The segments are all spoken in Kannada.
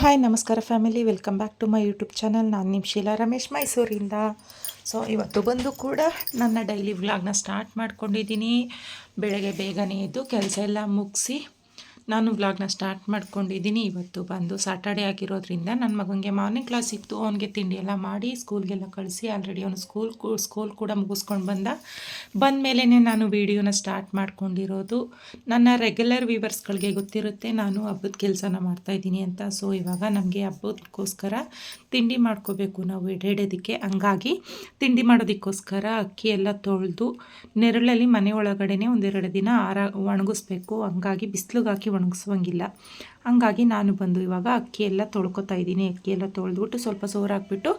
ಹಾಯ್ ನಮಸ್ಕಾರ family welcome back to my YouTube channel ನಾನು ನಿಮ್ಮ ಶೀಲಾ ರಮೇಶ್ ಮೈಸೂರಿಂದ. ಸೊ ಇವತ್ತು ಬಂದು ಕೂಡ ನನ್ನ ಡೈಲಿ ವ್ಲಾಗ್ನ ಸ್ಟಾರ್ಟ್ ಮಾಡ್ಕೊಂಡಿದ್ದೀನಿ. ಬೆಳಗ್ಗೆ ಬೇಗನೆ ಎದ್ದು ಕೆಲಸ ಎಲ್ಲ ಮುಗಿಸಿ ನಾನು ವ್ಲಾಗ್ನ ಸ್ಟಾರ್ಟ್ ಮಾಡ್ಕೊಂಡಿದ್ದೀನಿ. ಇವತ್ತು ಬಂದು ಸಾಟರ್ಡೆ ಆಗಿರೋದ್ರಿಂದ ನನ್ನ ಮಗನಿಗೆ ಮಾರ್ನಿಂಗ್ ಕ್ಲಾಸ್ ಇತ್ತು. ಅವನಿಗೆ ತಿಂಡಿ ಎಲ್ಲ ಮಾಡಿ ಸ್ಕೂಲ್ಗೆಲ್ಲ ಕಳಿಸಿ ಆಲ್ರೆಡಿ ಅವನು ಸ್ಕೂಲ್ ಸ್ಕೂಲ್ ಕೂಡ ಮುಗಿಸ್ಕೊಂಡು ಬಂದ. ಬಂದ ಮೇಲೇ ನಾನು ವಿಡಿಯೋನ ಸ್ಟಾರ್ಟ್ ಮಾಡ್ಕೊಂಡಿರೋದು. ನನ್ನ ರೆಗ್ಯುಲರ್ ವ್ಯೂವರ್ಸ್ಗಳಿಗೆ ಗೊತ್ತಿರುತ್ತೆ ನಾನು ಹಬ್ಬದ ಕೆಲಸನ ಮಾಡ್ತಾಯಿದ್ದೀನಿ ಅಂತ. ಸೊ ಇವಾಗ ನಮಗೆ ಹಬ್ಬದಕ್ಕೋಸ್ಕರ ತಿಂಡಿ ಮಾಡ್ಕೋಬೇಕು ನಾವು ಎಡೆಡೋದಕ್ಕೆ. ಹಂಗಾಗಿ ತಿಂಡಿ ಮಾಡೋದಕ್ಕೋಸ್ಕರ ಅಕ್ಕಿ ಎಲ್ಲ ತೊಳೆದು ನೆರಳಲ್ಲಿ ಮನೆ ಒಳಗಡೆನೆ ಒಂದೆರಡು ದಿನ ಆರ, ಒಣಗಿಸ್ಬೇಕು. ಹಂಗಾಗಿ ಬಿಸಿಲಿಗೆ ಒಣಗಿಸುವಂಗಿಲ್ಲ. ಹಂಗಾಗಿ ನಾನು ಬಂದು ಇವಾಗ ಅಕ್ಕಿ ಎಲ್ಲ ತೊಳ್ಕೊತಾ ಇದ್ದೀನಿ. ಅಕ್ಕಿ ಎಲ್ಲ ತೊಳೆದ್ಬಿಟ್ಟು ಸ್ವಲ್ಪ ಸೋರಾಕ್ಬಿಟ್ಟು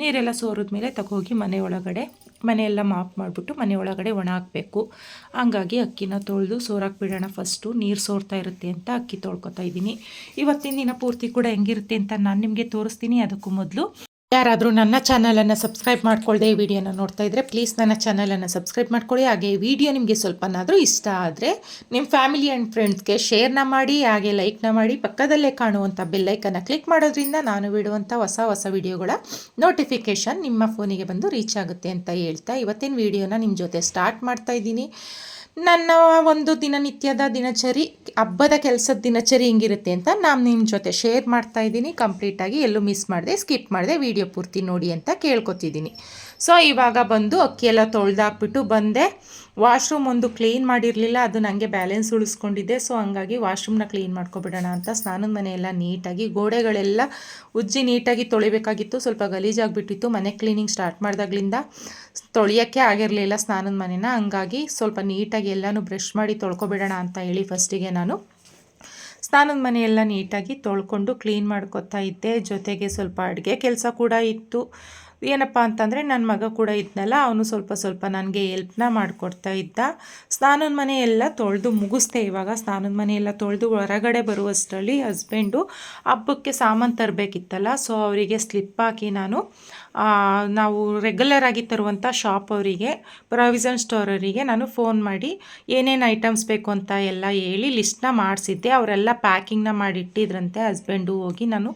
ನೀರೆಲ್ಲ ಸೋರಿದ ಮೇಲೆ ತಗೋಗಿ ಮನೆ ಒಳಗಡೆ ಮನೆಯೆಲ್ಲ ಮಾಪ್ ಮಾಡಿಬಿಟ್ಟು ಮನೆ ಒಳಗಡೆ ಒಣ ಹಾಕಬೇಕು. ಹಂಗಾಗಿ ಅಕ್ಕಿನ ತೊಳೆದು ಸೋರಾಕ್ಬಿಡೋಣ ಫಸ್ಟು ನೀರು ಸೋರ್ತಾ ಇರುತ್ತೆ ಅಂತ ಅಕ್ಕಿ ತೊಳ್ಕೊತಾ ಇದ್ದೀನಿ. ಇವತ್ತಿನ ದಿನ ಪೂರ್ತಿ ಕೂಡ ಹೆಂಗಿರುತ್ತೆ ಅಂತ ನಾನು ನಿಮಗೆ ತೋರಿಸ್ತೀನಿ. ಅದಕ್ಕೂ ಮೊದಲು ಯಾರಾದರೂ ನನ್ನ ಚಾನಲನ್ನು ಸಬ್ಸ್ಕ್ರೈಬ್ ಮಾಡ್ಕೊಳ್ಳದೆ ಈ ವಿಡಿಯೋನ ನೋಡ್ತಾ ಇದ್ದರೆ ಪ್ಲೀಸ್ ನನ್ನ ಚಾನಲನ್ನು ಸಬ್ಸ್ಕ್ರೈಬ್ ಮಾಡ್ಕೊಳ್ಳಿ ಹಾಗೆ ಈ ವಿಡಿಯೋ ನಿಮಗೆ ಸ್ವಲ್ಪನಾದರೂ ಇಷ್ಟ ಆದರೆ ನಿಮ್ಮ ಫ್ಯಾಮಿಲಿ ಆ್ಯಂಡ್ ಫ್ರೆಂಡ್ಸ್ಗೆ ಶೇರ್ನ ಮಾಡಿ, ಹಾಗೆ ಲೈಕ್ನ ಮಾಡಿ, ಪಕ್ಕದಲ್ಲೇ ಕಾಣುವಂಥ ಬೆಲ್ಲೈಕನ್ನು ಕ್ಲಿಕ್ ಮಾಡೋದ್ರಿಂದ ನಾನು ಬಿಡುವಂಥ ಹೊಸ ಹೊಸ ವಿಡಿಯೋಗಳ ನೋಟಿಫಿಕೇಷನ್ ನಿಮ್ಮ ಫೋನಿಗೆ ಬಂದು ರೀಚ್ ಆಗುತ್ತೆ ಅಂತ ಹೇಳ್ತಾ ಇವತ್ತಿನ ವಿಡಿಯೋನ ನಿಮ್ಮ ಜೊತೆ ಸ್ಟಾರ್ಟ್ ಮಾಡ್ತಾ ಇದ್ದೀನಿ. ನನ್ನ ಒಂದು ದಿನನಿತ್ಯದ ದಿನಚರಿ, ಹಬ್ಬದ ಕೆಲಸದ ದಿನಚರಿ ಹೆಂಗಿರುತ್ತೆ ಅಂತ ನಾನು ನಿಮ್ಮ ಜೊತೆ ಶೇರ್ ಮಾಡ್ತಾ ಇದ್ದೀನಿ. ಕಂಪ್ಲೀಟಾಗಿ ಎಲ್ಲೂ ಮಿಸ್ ಮಾಡಿದೆ ಸ್ಕಿಪ್ ಮಾಡಿದೆ ವಿಡಿಯೋ ಪೂರ್ತಿ ನೋಡಿ ಅಂತ ಕೇಳ್ಕೊತಿದ್ದೀನಿ. ಸೊ ಇವಾಗ ಬಂದು ಅಕ್ಕಿಯೆಲ್ಲ ತೊಳೆದಾಕ್ಬಿಟ್ಟು ಬಂದೆ. ವಾಶ್ರೂಮ್ ಒಂದು ಕ್ಲೀನ್ ಮಾಡಿರಲಿಲ್ಲ, ಅದು ನನಗೆ ಬ್ಯಾಲೆನ್ಸ್ ಉಳಿಸ್ಕೊಂಡಿದ್ದೆ ಸೊ ಹಂಗಾಗಿ ವಾಶ್ರೂಮ್ನ ಕ್ಲೀನ್ ಮಾಡ್ಕೊಬಿಡೋಣ ಅಂತ ಸ್ನಾನದ ಮನೆಯೆಲ್ಲ ನೀಟಾಗಿ, ಗೋಡೆಗಳೆಲ್ಲ ಉಜ್ಜಿ ನೀಟಾಗಿ ತೊಳಿಬೇಕಾಗಿತ್ತು. ಸ್ವಲ್ಪ ಗಲೀಜಾಗಿಬಿಟ್ಟಿತ್ತು ಮನೆ ಕ್ಲೀನಿಂಗ್ ಸ್ಟಾರ್ಟ್ ಮಾಡಿದಾಗ್ಲಿಂದ. ತೊಳೆಯೋಕ್ಕೆ ಆಗಿರಲಿಲ್ಲ ಸ್ನಾನದ ಮನೆನ, ಹಂಗಾಗಿ ಸ್ವಲ್ಪ ನೀಟಾಗಿ ಎಲ್ಲನೂ ಬ್ರಷ್ ಮಾಡಿ ತೊಳ್ಕೊಬಿಡೋಣ ಅಂತ ಹೇಳಿ ಫಸ್ಟಿಗೆ ನಾನು ಸ್ನಾನದ ಮನೆಯೆಲ್ಲ ನೀಟಾಗಿ ತೊಳ್ಕೊಂಡು ಕ್ಲೀನ್ ಮಾಡ್ಕೊತಾ ಇದ್ದೆ. ಜೊತೆಗೆ ಸ್ವಲ್ಪ ಅಡುಗೆ ಕೆಲಸ ಕೂಡ ಇತ್ತು. ಏನಪ್ಪ ಅಂತಂದರೆ ನನ್ನ ಮಗ ಕೂಡ ಇದ್ನಲ್ಲ, ಅವನು ಸ್ವಲ್ಪ ಸ್ವಲ್ಪ ನನಗೆ ಎಲ್ಪ್ನ ಮಾಡಿಕೊಡ್ತಾ ಇದ್ದ. ಸ್ನಾನದ ಮನೆ ಎಲ್ಲ ತೊಳೆದು ಮುಗಿಸ್ದೆ. ಇವಾಗ ಸ್ನಾನದ ಮನೆ ಎಲ್ಲ ತೊಳೆದು ಹೊರಗಡೆ ಬರುವಷ್ಟರಲ್ಲಿ ಹಸ್ಬೆಂಡು ಹಬ್ಬಕ್ಕೆ ಸಾಮಾನು ತರಬೇಕಿತ್ತಲ್ಲ ಸೊ ಅವರಿಗೆ ಸ್ಲಿಪ್ ಹಾಕಿ ನಾನು ನಾವು ರೆಗ್ಯುಲರ್ ಆಗಿ ತರುವಂಥ ಶಾಪ್ ಅವರಿಗೆ ಪ್ರಾವಿಸನ್ ಸ್ಟೋರ್ ಅವರಿಗೆ ನಾನು ಫೋನ್ ಮಾಡಿ, ಏನೇನು ಐಟಮ್ಸ್ ಬೇಕು ಅಂತ ಎಲ್ಲ ಹೇಳಿ ಲಿಸ್ಟ್ನ ಮಾಡಿಸಿದ್ದೆ. ಅವರೆಲ್ಲ ಪ್ಯಾಕಿಂಗ್ನ ಮಾಡಿಟ್ಟಿದ್ರಂತೆ ಹಸ್ಬೆಂಡು ಹೋಗಿ ನಾನು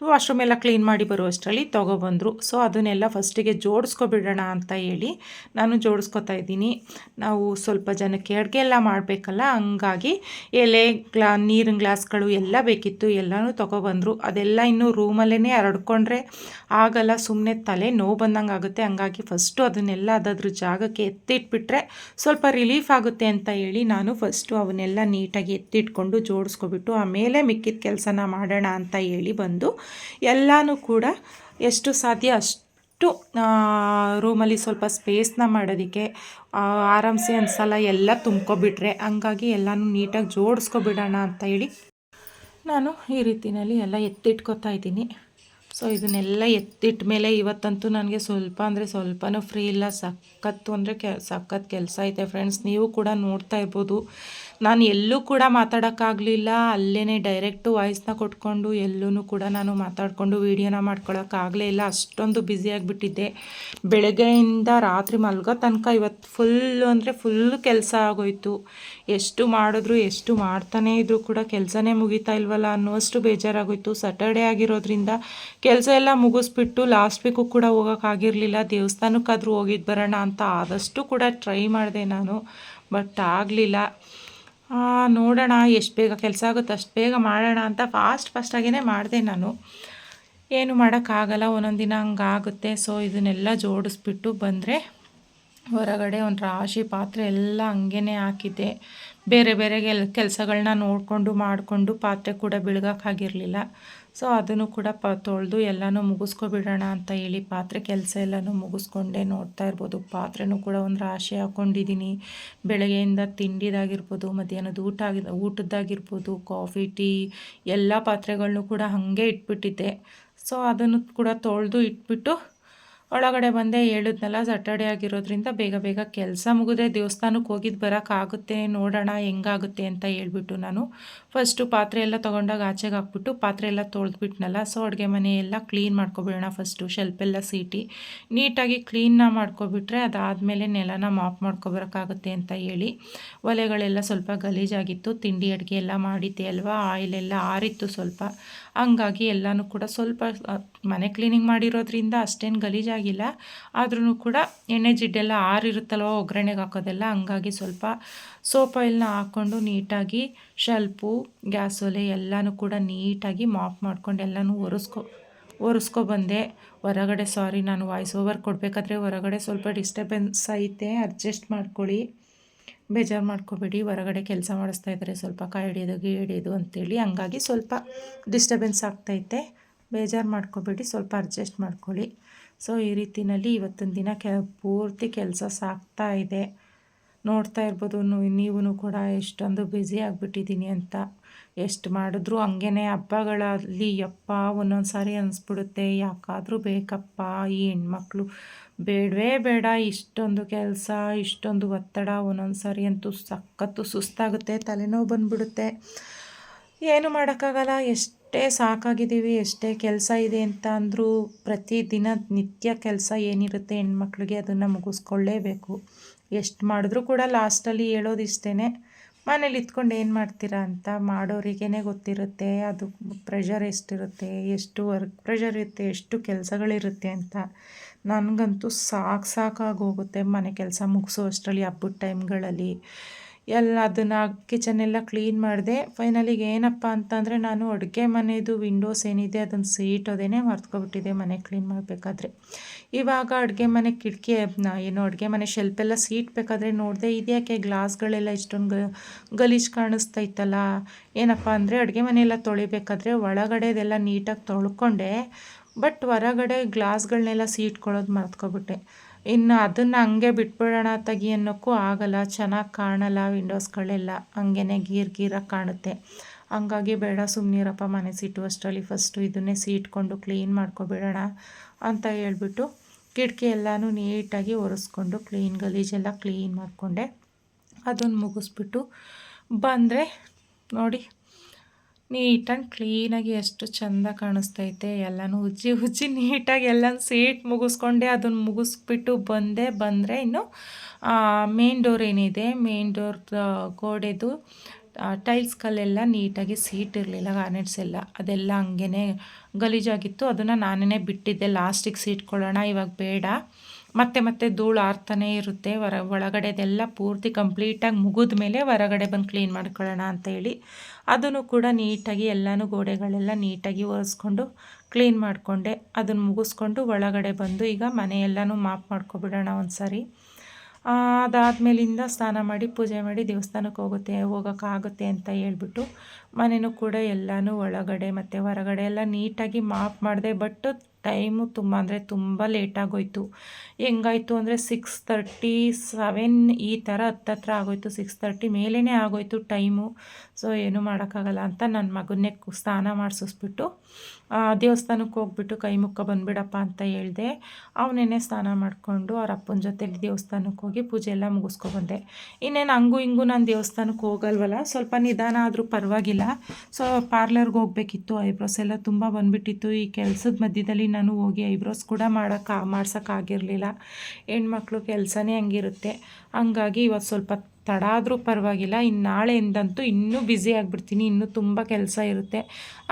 ವಾಶ್ರೂಮ್ ಎಲ್ಲ ಕ್ಲೀನ್ ಮಾಡಿ ಬರುವಷ್ಟರಲ್ಲಿ ತೊಗೊಬಂದರು ಸೊ ಅದನ್ನೆಲ್ಲ ಫಸ್ಟಿಗೆ ಜೋಡಿಸ್ಕೊಬಿಡೋಣ ಅಂತ ಹೇಳಿ ನಾನು ಜೋಡಿಸ್ಕೊತಾ ಇದ್ದೀನಿ. ನಾವು ಸ್ವಲ್ಪ ಜನಕ್ಕೆ ಅಡುಗೆ ಎಲ್ಲ ಮಾಡಬೇಕಲ್ಲ, ಹಂಗಾಗಿ ಎಲೆ, ಗ್ಲಾ, ನೀರಿನ ಗ್ಲಾಸ್ಗಳು ಎಲ್ಲ ಬೇಕಿತ್ತು, ಎಲ್ಲನೂ ತೊಗೊಬಂದರು ಅದೆಲ್ಲ ಇನ್ನೂ ರೂಮಲ್ಲೇ ಹರಡ್ಕೊಂಡ್ರೆ ಆಗಲ್ಲ ಸುಮ್ಮನೆ ತಲೆ ನೋವು ಬಂದಂಗೆ ಆಗುತ್ತೆ. ಹಂಗಾಗಿ ಫಸ್ಟು ಅದನ್ನೆಲ್ಲ ಅದಾದ್ರ ಜಾಗಕ್ಕೆ ಎತ್ತಿಟ್ಬಿಟ್ರೆ ಸ್ವಲ್ಪ ರಿಲೀಫ್ ಆಗುತ್ತೆ ಅಂತ ಹೇಳಿ ನಾನು ಫಸ್ಟು ಅವನ್ನೆಲ್ಲ ನೀಟಾಗಿ ಎತ್ತಿಟ್ಕೊಂಡು ಜೋಡಿಸ್ಕೊಬಿಟ್ಟು ಆಮೇಲೆ ಮಿಕ್ಕಿದ ಕೆಲಸನ ಮಾಡೋಣ ಅಂತ ಹೇಳಿ ಬಂದು ಎಲ್ಲನೂ ಕೂಡ ಎಷ್ಟು ಸಾಧ್ಯ ಅಷ್ಟು ರೂಮಲ್ಲಿ ಸ್ವಲ್ಪ ಸ್ಪೇಸ್ನ ಮಾಡೋದಕ್ಕೆ ಆರಾಮ್ಸೆ ಅನ್ಸಲ್ಲ ಎಲ್ಲ ತುಂಬ್ಕೊಬಿಟ್ರೆ, ಹಂಗಾಗಿ ಎಲ್ಲನೂ ನೀಟಾಗಿ ಜೋಡಿಸ್ಕೊಬಿಡೋಣ ಅಂತ ಹೇಳಿ ನಾನು ಈ ರೀತಿಯಲ್ಲಿ ಎಲ್ಲ ಎತ್ತಿಟ್ಕೊತಾ ಇದ್ದೀನಿ. ಸೊ ಇದನ್ನೆಲ್ಲ ಎತ್ತಿಟ್ಟ ಮೇಲೆ ಇವತ್ತಂತೂ ನನಗೆ ಸ್ವಲ್ಪ ಅಂದರೆ ಸ್ವಲ್ಪನೂ ಫ್ರೀ ಇಲ್ಲ. ಸಖತ್ತು ಅಂದರೆ ಕೆ, ಸಖತ್ ಕೆಲಸ ಐತೆ ಫ್ರೆಂಡ್ಸ್ ನೀವು ಕೂಡ ನೋಡ್ತಾ ಇರ್ಬೋದು. ನಾನು ಎಲ್ಲೂ ಕೂಡ ಮಾತಾಡೋಕ್ಕಾಗಲಿಲ್ಲ. ಅಲ್ಲೇ ಡೈರೆಕ್ಟು ವಾಯ್ಸ್ನ ಕೊಟ್ಕೊಂಡು ಎಲ್ಲೂ ಕೂಡ ನಾನು ಮಾತಾಡಿಕೊಂಡು ವೀಡಿಯೋನ ಮಾಡ್ಕೊಳಕ್ಕಾಗಲೇ ಇಲ್ಲ. ಅಷ್ಟೊಂದು ಬ್ಯುಸಿಯಾಗಿಬಿಟ್ಟಿದ್ದೆ ಬೆಳಗ್ಗೆಯಿಂದ ರಾತ್ರಿ ಮಲ್ಗೋ ತನಕ ಇವತ್ತು ಫುಲ್ಲು ಅಂದರೆ ಫುಲ್ಲು ಕೆಲಸ ಆಗೋಯ್ತು. ಎಷ್ಟು ಮಾಡಿದ್ರು, ಎಷ್ಟು ಮಾಡ್ತಾನೇ ಇದ್ದರೂ ಕೂಡ ಕೆಲಸನೇ ಮುಗಿತಾ ಇಲ್ವಲ್ಲ ಅನ್ನೋಷ್ಟು ಬೇಜಾರಾಗೋಯ್ತು. ಸ್ಯಾಟರ್ಡೇ ಆಗಿರೋದ್ರಿಂದ ಕೆಲಸ ಎಲ್ಲ ಮುಗಿಸ್ಬಿಟ್ಟು ಲಾಸ್ಟ್ ವೀಕು ಕೂಡ ಹೋಗೋಕ್ಕಾಗಿರಲಿಲ್ಲ ದೇವಸ್ಥಾನಕ್ಕಾದರೂ ಹೋಗಿದ್ದು ಬರೋಣ ಅಂತ ಆದಷ್ಟು ಕೂಡ ಟ್ರೈ ಮಾಡಿದೆ ನಾನು. ಬಟ್ ಆಗಲಿಲ್ಲ. ನೋಡೋಣ, ಎಷ್ಟು ಬೇಗ ಕೆಲಸ ಆಗುತ್ತೆ ಅಷ್ಟು ಬೇಗ ಮಾಡೋಣ ಅಂತ ಫಾಸ್ಟ್ ಫಾಸ್ಟಾಗೇ ಮಾಡಿದೆ ನಾನು. ಏನು ಮಾಡೋಕ್ಕಾಗಲ್ಲ, ಒಂದೊಂದು ದಿನ ಹಂಗಾಗುತ್ತೆ ಸೊ ಇದನ್ನೆಲ್ಲ ಜೋಡಿಸ್ಬಿಟ್ಟು ಬಂದರೆ ಹೊರಗಡೆ ಒಂದು ರಾಶಿ ಪಾತ್ರೆ ಎಲ್ಲ ಹಂಗೆ ಹಾಕಿದ್ದೆ. ಬೇರೆ ಬೇರೆ ಕೆಲಸಗಳನ್ನ ನೋಡಿಕೊಂಡು ಮಾಡಿಕೊಂಡು ಪಾತ್ರೆ ಕೂಡ ಬಿಳ್ಗೋಕ್ಕಾಗಿರಲಿಲ್ಲ ಸೊ ಅದನ್ನು ಕೂಡ ಪ, ತೊಳೆದು ಎಲ್ಲನೂ ಮುಗಿಸ್ಕೊಬಿಡೋಣ ಅಂತ ಹೇಳಿ ಪಾತ್ರೆ, ಕೆಲಸ ಎಲ್ಲನೂ ಮುಗಿಸ್ಕೊಂಡೆ ನೋಡ್ತಾ ಇರ್ಬೋದು. ಪಾತ್ರೆನೂ ಕೂಡ ಒಂದು ರಾಶಿ ಹಾಕ್ಕೊಂಡಿದ್ದೀನಿ ಬೆಳಗ್ಗೆಯಿಂದ ತಿಂಡಿದಾಗಿರ್ಬೋದು, ಮಧ್ಯಾಹ್ನದ ಊಟ ಆಗಿ, ಊಟದ್ದಾಗಿರ್ಬೋದು, ಕಾಫಿ, ಟೀ, ಎಲ್ಲ ಪಾತ್ರೆಗಳನ್ನೂ ಕೂಡ ಹಾಗೆ ಇಟ್ಬಿಟ್ಟಿದ್ದೆ. ಸೊ ಅದನ್ನು ಕೂಡ ತೊಳೆದು ಇಟ್ಬಿಟ್ಟು ಒಳಗಡೆ ಬಂದೆ ಹೇಳಿದ್ನಲ್ಲ ಸಟರ್ಡೆ ಆಗಿರೋದ್ರಿಂದ ಬೇಗ ಬೇಗ ಕೆಲಸ ಮುಗಿದೆ ದೇವಸ್ಥಾನಕ್ಕೆ ಹೋಗಿದ್ದು ಬರೋಕ್ಕಾಗುತ್ತೆ ನೋಡೋಣ ಹೆಂಗಾಗುತ್ತೆ ಅಂತ ಹೇಳ್ಬಿಟ್ಟು ನಾನು ಫಸ್ಟು ಪಾತ್ರೆ ಎಲ್ಲ ತೊಗೊಂಡಾಗ ಆಚೆಗೆ ಹಾಕ್ಬಿಟ್ಟು ಪಾತ್ರೆ ಎಲ್ಲ ತೊಳೆದ್ಬಿಟ್ನಲ್ಲ ಸೊ ಅಡುಗೆ ಮನೆ ಎಲ್ಲ ಕ್ಲೀನ್ ಮಾಡ್ಕೊಬಿಡೋಣ ಫಸ್ಟು ಶೆಲ್ಪೆಲ್ಲ ಸೀಟಿ. ನೀಟಾಗಿ ಕ್ಲೀನ್ನ ಮಾಡ್ಕೊಬಿಟ್ರೆ ಅದಾದಮೇಲೆ ನೆಲನ ಮಾಪ್ ಮಾಡ್ಕೊಬರೋಕ್ಕಾಗುತ್ತೆ ಅಂತ ಹೇಳಿ ಒಲೆಗಳೆಲ್ಲ ಸ್ವಲ್ಪ ಗಲೀಜಾಗಿತ್ತು. ತಿಂಡಿ, ಅಡುಗೆ ಎಲ್ಲ ಮಾಡಿದ್ದೆ ಅಲ್ವಾ? ಆಯಿಲೆಲ್ಲ ಆರಿತ್ತು ಸ್ವಲ್ಪ. ಹಂಗಾಗಿ ಎಲ್ಲನೂ ಕೂಡ ಸ್ವಲ್ಪ ಮನೆ ಕ್ಲೀನಿಂಗ್ ಮಾಡಿರೋದ್ರಿಂದ ಅಷ್ಟೇನು ಗಲೀಜಾಗಿಲ್ಲ ಆದ್ರೂ ಕೂಡ ಎಣ್ಣೆ ಜಿಡ್ಡೆಲ್ಲ ಆರಿರುತ್ತಲ್ವ ಒಗ್ಗರಣೆಗೆ ಹಾಕೋದೆಲ್ಲ, ಹಂಗಾಗಿ ಸ್ವಲ್ಪ ಸೋಪ್ ಆಯಿಲ್ನ ಹಾಕ್ಕೊಂಡು ನೀಟಾಗಿ ಶಲ್ಪು, ಗ್ಯಾಸ್ ಒಲೆ ಎಲ್ಲನೂ ಕೂಡ ನೀಟಾಗಿ ಮಾಪ್ ಮಾಡ್ಕೊಂಡು ಎಲ್ಲನೂ ಒರೆಸ್ಕೊ ಒರೆಸ್ಕೊ ಬಂದೆ. ಹೊರಗಡೆ ಸಾರಿ ನಾನು ವಾಯ್ಸ್ ಓವರ್ ಕೊಡಬೇಕಾದ್ರೆ ಹೊರಗಡೆ ಸ್ವಲ್ಪ ಡಿಸ್ಟರ್ಬೆನ್ಸ್ ಐತೆ ಅಡ್ಜಸ್ಟ್ ಮಾಡ್ಕೊಳ್ಳಿ. ಬೇಜಾರು ಮಾಡ್ಕೋಬೇಡಿ, ಹೊರಗಡೆ ಕೆಲಸ ಮಾಡಿಸ್ತಾ ಇದ್ದಾರೆ ಸ್ವಲ್ಪ ಕಾಯಿ ಹಿಡಿಯೋದು, ಗೀ ಹಿಡಿಯೋದು ಅಂತೇಳಿ, ಹಂಗಾಗಿ ಸ್ವಲ್ಪ ಡಿಸ್ಟರ್ಬೆನ್ಸ್ ಆಗ್ತೈತೆ ಬೇಜಾರು ಮಾಡ್ಕೋಬೇಡಿ, ಸ್ವಲ್ಪ ಅಡ್ಜಸ್ಟ್ ಮಾಡ್ಕೊಳ್ಳಿ. ಸೊ, ಈ ರೀತಿಯಲ್ಲಿ ಇವತ್ತಿನ ದಿನ ಕೆ, ಪೂರ್ತಿ ಕೆಲಸ ಸಾಕ್ತಾ ಇದೆ. ನೋಡ್ತಾ ಇರ್ಬೋದು ನೀವು ಕೂಡ ಎಷ್ಟೊಂದು ಬ್ಯುಸಿ ಆಗಿಬಿಟ್ಟಿದ್ದೀನಿ ಅಂತ. ಎಷ್ಟು ಮಾಡಿದ್ರು ಹಂಗೇ ಹಬ್ಬಗಳಲ್ಲಿ ಯಪ್ಪ, ಒಂದೊಂದು ಸಾರಿ ಅನಿಸ್ಬಿಡುತ್ತೆ. ಯಾಕಾದರೂ ಬೇಕಪ್ಪ, ಈ ಹೆಣ್ಮಕ್ಳು ಬೇಡವೇ ಬೇಡ. ಇಷ್ಟೊಂದು ಕೆಲಸ, ಇಷ್ಟೊಂದು ಒತ್ತಡ, ಒಂದೊಂದು ಸಾರಿ ಅಂತೂ ಸಖತ್ತು ಸುಸ್ತಾಗುತ್ತೆ, ತಲೆನೋವು ಬಂದುಬಿಡುತ್ತೆ. ಏನು ಮಾಡೋಕ್ಕಾಗಲ್ಲ. ಎಷ್ಟೇ ಸಾಕಾಗಿದ್ದೀವಿ, ಎಷ್ಟೇ ಕೆಲಸ ಇದೆ ಅಂತ ಅಂದರೂ ಪ್ರತಿದಿನ ನಿತ್ಯ ಕೆಲಸ ಏನಿರುತ್ತೆ ಹೆಣ್ಮಕ್ಳಿಗೆ ಅದನ್ನು ಮುಗಿಸ್ಕೊಳ್ಳೇಬೇಕು. ಎಷ್ಟು ಮಾಡಿದ್ರೂ ಕೂಡ ಲಾಸ್ಟಲ್ಲಿ ಹೇಳೋದಿಷ್ಟೇ ಮನೇಲಿ ಇತ್ಕೊಂಡು ಏನು ಮಾಡ್ತೀರಾ ಅಂತ ಮಾಡೋರಿಗೇ ಗೊತ್ತಿರುತ್ತೆ, ಅದು ಪ್ರೆಷರ್ ಎಷ್ಟಿರುತ್ತೆ, ಎಷ್ಟು ವರ್ಕ್ ಪ್ರೆಷರ್ ಇರುತ್ತೆ, ಎಷ್ಟು ಕೆಲಸಗಳಿರುತ್ತೆ ಅಂತ. ನನಗಂತೂ ಸಾಕು ಸಾಕಾಗಿ ಹೋಗುತ್ತೆ ಮನೆ ಕೆಲಸ ಮುಗಿಸೋ ಅಷ್ಟರಲ್ಲಿ ಹಬ್ಬದ ಟೈಮ್ಗಳಲ್ಲಿ ಎಲ್ಲ ಅದನ್ನು ಕಿಚನೆಲ್ಲ ಕ್ಲೀನ್ ಮಾಡಿದೆ. ಫೈನಲಿಗೆ ಏನಪ್ಪ ಅಂತಂದರೆ ನಾನು ಅಡುಗೆ ಮನೆಯದು ವಿಂಡೋಸ್ ಏನಿದೆ ಅದನ್ನು ಸೀಟೋದೇನೆ ಮರ್ತ್ಕೊಬಿಟ್ಟಿದೆ ಮನೆ ಕ್ಲೀನ್ ಮಾಡಬೇಕಾದ್ರೆ. ಇವಾಗ ಅಡುಗೆ ಮನೆ ಕಿಟಕಿ ಏನು ಅಡುಗೆ ಮನೆ ಶೆಲ್ಪೆಲ್ಲ ಸೀಟ್ಬೇಕಾದ್ರೆ ನೋಡಿದೆ. ಇದ್ಯಾಕೆ ಗ್ಲಾಸ್ಗಳೆಲ್ಲ ಇಷ್ಟೊಂದು ಗಲೀಜು ಇತ್ತಲ್ಲ? ಏನಪ್ಪ ಅಂದರೆ ಅಡುಗೆ ಮನೆಯೆಲ್ಲ ತೊಳಿಬೇಕಾದ್ರೆ ಒಳಗಡೆದೆಲ್ಲ ನೀಟಾಗಿ ತೊಳ್ಕೊಂಡೆ. ಬಟ್ ಹೊರಗಡೆ ಗ್ಲಾಸ್ಗಳನ್ನೆಲ್ಲ ಸೀಟ್ಕೊಳ್ಳೋದು ಮರ್ತ್ಕೊಬಿಟ್ಟೆ. ಇನ್ನು ಅದನ್ನು ಹಂಗೆ ಬಿಟ್ಬಿಡೋಣ ತಗಿ ಅನ್ನೋಕ್ಕೂ ಆಗಲ್ಲ. ಚೆನ್ನಾಗಿ ಕಾಣಲ್ಲ ವಿಂಡೋಸ್ಗಳೆಲ್ಲ. ಹಂಗೇ ಗೀರ್ ಗೀರಾಗಿ ಕಾಣುತ್ತೆ. ಹಂಗಾಗಿ ಬೇಡ ಸುಮ್ಮನಿರಪ್ಪ ಮನೆ ಸೀಟು ಅಷ್ಟರಲ್ಲಿ. ಫಸ್ಟು ಇದನ್ನೇ ಸೀಟ್ಕೊಂಡು ಕ್ಲೀನ್ ಮಾಡ್ಕೊಬಿಡೋಣ ಅಂತ ಹೇಳ್ಬಿಟ್ಟು ಕಿಟಕಿ ಎಲ್ಲನೂ ನೀಟಾಗಿ ಒರೆಸ್ಕೊಂಡು ಕ್ಲೀನ್ ಗಲೀಜೆಲ್ಲ ಕ್ಲೀನ್ ಮಾಡಿಕೊಂಡೆ. ಅದನ್ನು ಮುಗಿಸ್ಬಿಟ್ಟು ಬಂದರೆ ನೋಡಿ ನೀಟಾಗಿ ಕ್ಲೀನಾಗಿ ಎಷ್ಟು ಚೆಂದ ಕಾಣಿಸ್ತೈತೆ, ಎಲ್ಲನೂ ಉಜ್ಜಿ ಉಜ್ಜಿ ನೀಟಾಗಿ ಎಲ್ಲನೂ ಸೀಟ್ ಮುಗಿಸ್ಕೊಂಡೆ ಅದನ್ನು ಮುಗಿಸ್ಬಿಟ್ಟು ಬಂದೆ, ಬಂದರೆ ಇನ್ನು ಮೇನ್ ಡೋರ್ ಏನಿದೆ ಮೇನ್ ಡೋರ್ ಗೋಡೆದು ಟೈಲ್ಸ್ ಕಲ್ಲೆಲ್ಲ ನೀಟಾಗಿ ಸೀಟ್ ಇರಲಿಲ್ಲ ಗಾರ್ನೆಟ್ಸ್ ಎಲ್ಲ. ಅದೆಲ್ಲ ಹಂಗೇ ಗಲೀಜಾಗಿತ್ತು. ಅದನ್ನು ನಾನೇ ಬಿಟ್ಟಿದ್ದೆ. ಲಾಸ್ಟಿಗೆ ಸೀಟ್ಕೊಳ್ಳೋಣ ಇವಾಗ ಬೇಡ. ಮತ್ತೆ ಮತ್ತೆ ಧೂಳು ಆರ್ತಾನೆ ಇರುತ್ತೆ. ಹೊರ ಒಳಗಡೆದೆಲ್ಲ ಪೂರ್ತಿ ಕಂಪ್ಲೀಟಾಗಿ ಮುಗಿದ ಮೇಲೆ ಹೊರಗಡೆ ಬಂದು ಕ್ಲೀನ್ ಮಾಡ್ಕೊಳ್ಳೋಣ ಅಂತ ಹೇಳಿ ಅದನ್ನು ಕೂಡ ನೀಟಾಗಿ ಎಲ್ಲನೂ ಗೋಡೆಗಳೆಲ್ಲ ನೀಟಾಗಿ ಒರೆಸ್ಕೊಂಡು ಕ್ಲೀನ್ ಮಾಡಿಕೊಂಡೆ. ಅದನ್ನು ಮುಗಿಸ್ಕೊಂಡು ಒಳಗಡೆ ಬಂದು ಈಗ ಮನೆಯೆಲ್ಲನೂ ಮಾಪ್ ಮಾಡ್ಕೊಬಿಡೋಣ ಒಂದು ಸಾರಿ ಅದಾದಮೇಲಿಂದ ಸ್ನಾನ ಮಾಡಿ ಪೂಜೆ ಮಾಡಿ ದೇವಸ್ಥಾನಕ್ಕೆ ಹೋಗುತ್ತೆ, ಹೋಗೋಕ್ಕಾಗುತ್ತೆ ಅಂತ ಹೇಳ್ಬಿಟ್ಟು ಮನೆಯೂ ಕೂಡ ಎಲ್ಲನೂ ಒಳಗಡೆ ಮತ್ತು ಹೊರಗಡೆ ಎಲ್ಲ ನೀಟಾಗಿ ಮಾಪ್ ಮಾಡಿದೆ. ಬಟ್ ಟೈಮು ತುಂಬ, ಅಂದರೆ ತುಂಬ ಲೇಟಾಗೋಯ್ತು. ಹೆಂಗಾಯಿತು ಅಂದರೆ ಸಿಕ್ಸ್ ತರ್ಟಿ ಸೆವೆನ್ ಈ ಥರ ಹತ್ತತ್ರ ಆಗೋಯ್ತು. ಸಿಕ್ಸ್ ತರ್ಟಿ ಮೇಲೇ ಆಗೋಯ್ತು ಟೈಮು. ಸೊ ಏನೂ ಮಾಡೋಕ್ಕಾಗಲ್ಲ ಅಂತ ನನ್ನ ಮಗನ್ನೇ ಸ್ನಾನ ಮಾಡಿಸಿಸ್ಬಿಟ್ಟು ದೇವಸ್ಥಾನಕ್ಕೆ ಹೋಗ್ಬಿಟ್ಟು ಕೈ ಮುಖ ಬಂದುಬಿಡಪ್ಪ ಅಂತ ಹೇಳಿದೆ. ಅವನೇನೆ ಸ್ನಾನ ಮಾಡಿಕೊಂಡು ಅವ್ರ ಅಪ್ಪನ ಜೊತೆಲಿ ದೇವಸ್ಥಾನಕ್ಕೆ ಹೋಗಿ ಪೂಜೆ ಎಲ್ಲ ಮುಗಿಸ್ಕೊಬಂದೆ ಇನ್ನೇನು ಹಂಗೂ ಹಿಂಗೂ ನಾನು ದೇವಸ್ಥಾನಕ್ಕೆ ಹೋಗಲ್ವಲ್ಲ, ಸ್ವಲ್ಪ ನಿಧಾನ ಆದರೂ ಪರವಾಗಿಲ್ಲ. ಸೊ ಪಾರ್ಲರ್ಗೆ ಹೋಗಬೇಕಿತ್ತು, ಐಬ್ರೋಸ್ ಎಲ್ಲ ತುಂಬ ಬಂದುಬಿಟ್ಟಿತ್ತು. ಈ ಕೆಲಸದ ಮಧ್ಯದಲ್ಲಿ ನಾನು ಹೋಗಿ ಐಬ್ರೋಸ್ ಕೂಡ ಮಾಡೋಕ್ಕೆ ಮಾಡ್ಸೋಕ್ಕಾಗಿರಲಿಲ್ಲ ಹೆಣ್ಮಕ್ಳು ಕೆಲಸನೇ ಹಂಗಿರುತ್ತೆ. ಹಂಗಾಗಿ ಇವತ್ತು ಸ್ವಲ್ಪ ತಡ ಆದರೂ ಪರವಾಗಿಲ್ಲ ಇನ್ನು ನಾಳೆಯಿಂದಂತೂ ಇನ್ನೂ ಬ್ಯುಸಿ ಆಗಿಬಿಡ್ತೀನಿ, ಇನ್ನೂ ತುಂಬ ಕೆಲಸ ಇರುತ್ತೆ.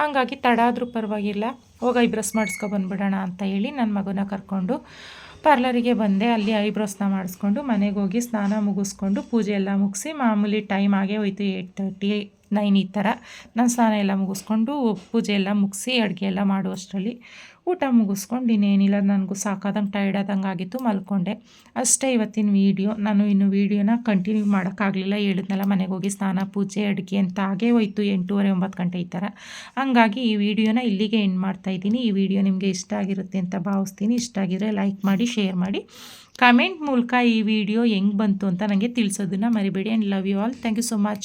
ಹಂಗಾಗಿ ತಡ ಆದರೂ ಪರವಾಗಿಲ್ಲ, ಹೋಗಿ ಐಬ್ರೋಸ್ ಮಾಡಿಸ್ಕೊ ಬಂದುಬಿಡೋಣ ಅಂತ ಹೇಳಿ ನನ್ನ ಮಗನ ಕರ್ಕೊಂಡು ಪಾರ್ಲರಿಗೆ ಬಂದೆ. ಅಲ್ಲಿ ಐಬ್ರೋಸ್ನ ಮಾಡಿಸ್ಕೊಂಡು ಮನೆಗೆ ಹೋಗಿ ಸ್ನಾನ ಮುಗಿಸ್ಕೊಂಡು ಪೂಜೆ ಎಲ್ಲ ಮುಗಿಸಿ ಮಾಮೂಲಿ ಟೈಮ್ ಆಗೇ ಹೋಯ್ತು ಏಯ್ಟ್ ತರ್ಟಿ ನೈನ್ ಈ ಥರ. ನಾನು ಸ್ನಾನ ಎಲ್ಲ ಮುಗಿಸ್ಕೊಂಡು ಪೂಜೆ ಎಲ್ಲ ಮುಗಿಸಿ ಅಡುಗೆ ಎಲ್ಲ ಮಾಡುವಷ್ಟರಲ್ಲಿ ಊಟ ಮುಗಿಸ್ಕೊಂಡು ಇನ್ನೇನಿಲ್ಲ, ನನಗೂ ಸಾಕಾದಂಗೆ ಟೈರ್ಡ್ ಆದಂಗೆ ಆಗಿತ್ತು, ಮಲ್ಕೊಂಡೆ. ಅಷ್ಟೇ ಇವತ್ತಿನ ವೀಡಿಯೋ ನಾನು ಇನ್ನು ವೀಡಿಯೋನ ಕಂಟಿನ್ಯೂ ಮಾಡೋಕ್ಕಾಗಲಿಲ್ಲ. ಹೇಳಿದ್ನಲ್ಲ ಮನೆಗೆ ಹೋಗಿ ಸ್ನಾನ, ಪೂಜೆ, ಅಡುಗೆ ಅಂತ ಹಾಗೇ ಹೋಯ್ತು ಎಂಟೂವರೆ ಒಂಬತ್ತು ಗಂಟೆ ಈ ಥರ. ಹಂಗಾಗಿ ಈ ವಿಡಿಯೋನ ಇಲ್ಲಿಗೆ ಎಂಡ್ ಮಾಡ್ತಾಯಿದ್ದೀನಿ ಈ ವಿಡಿಯೋ ನಿಮಗೆ ಇಷ್ಟ ಆಗಿರುತ್ತೆ ಅಂತ ಭಾವಿಸ್ತೀನಿ. ಇಷ್ಟ ಆಗಿದ್ರೆ ಲೈಕ್ ಮಾಡಿ ಶೇರ್ ಮಾಡಿ. ಕಮೆಂಟ್ ಮೂಲಕ ಈ ವಿಡಿಯೋ ಹೆಂಗೆ ಬಂತು ಅಂತ ನನಗೆ ತಿಳಿಸೋದನ್ನು ಮರಿಬೇಡಿ. And love you all thank you so much